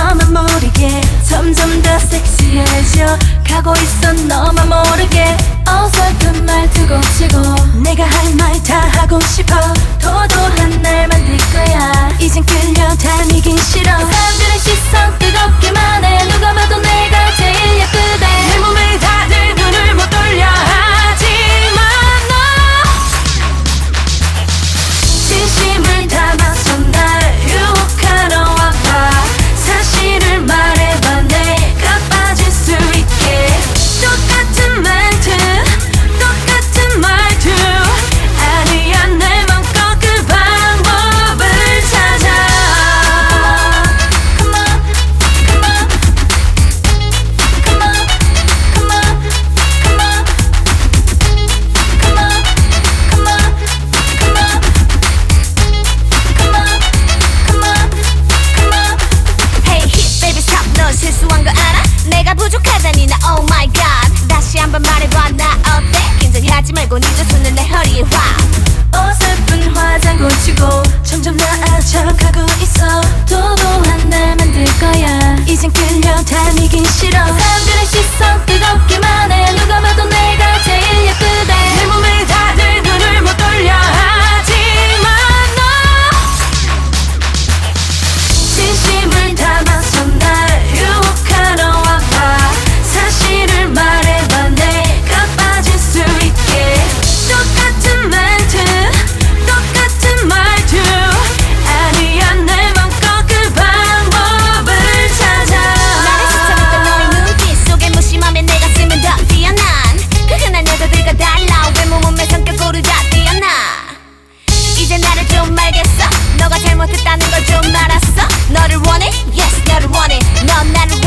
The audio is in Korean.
너만 모르게 점점 더 섹시해져 가고 있어 너만 모르게. 어설픈 말투고 치고 내가 할 말 다 하고 싶어. 도도한 날 만들 거야 너 실수한 거 알아? 내가 부족하다니 나 oh my god 다시 한번 말해봐 나 어때? 긴장하지 말고 네두 손을 내 허리에 와 어설픈 화장 고치고 점점 나아져가고 이제 나를 좀 알겠어? 너가 잘못했다는 걸 좀 알았어? 너를 원해? Yes 너를 원해. 넌 나를